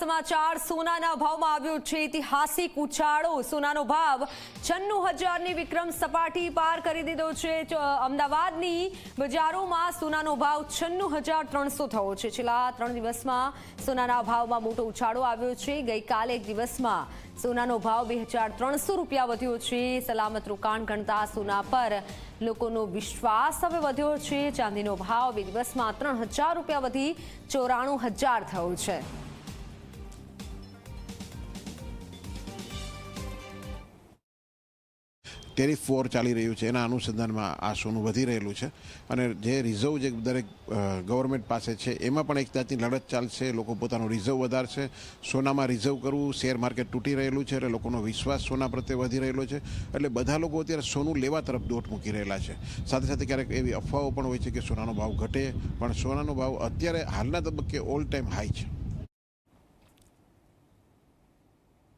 સમાચાર સોનાના ભાવમાં આવ્યો છે. ઐતિહાસિક ઉછાળો. સોનાનો ભાવ છન્નું હજારની વિક્રમ સપાટી પાર કરી દીધો છે. અમદાવાદની બજારોમાં સોનાનો ભાવ છન્નું હજાર ત્રણસો થયો છે. છેલ્લા ત્રણ દિવસમાં સોનાના ભાવમાં મોટો ઉછાળો આવ્યો છે. ગઈકાલે એક દિવસમાં સોનાનો ભાવ બે હજાર ત્રણસો રૂપિયા વધ્યો છે. સલામત રોકાણ ગણતા સોના પર લોકોનો વિશ્વાસ હવે વધ્યો છે. ચાંદીનો ભાવ બે દિવસમાં ત્રણ હજાર રૂપિયા વધી ચોરાણું હજાર થયો છે. ટેરિફ વોર ચાલી રહ્યું છે. એના અનુસંધાનમાં આ સોનું વધી રહેલું છે. અને જે રિઝર્વ જે દરેક ગવર્મેન્ટ પાસે છે, એમાં પણ એક જાતની લડત ચાલશે. લોકો પોતાનો રિઝર્વ વધારશે. સોનામાં રિઝર્વ કરવું શેર માર્કેટ તૂટી રહેલું છે એટલે લોકોનો વિશ્વાસ સોના પ્રત્યે વધી રહેલો છે. એટલે બધા લોકો અત્યારે સોનું લેવા તરફ દોટ મૂકી રહેલા છે. સાથે સાથે ક્યારેક એવી અફવાઓ પણ હોય છે કે સોનાનો ભાવ ઘટે, પણ સોનાનો ભાવ અત્યારે હાલના તબક્કે ઓલ ટાઈમ હાઈ છે.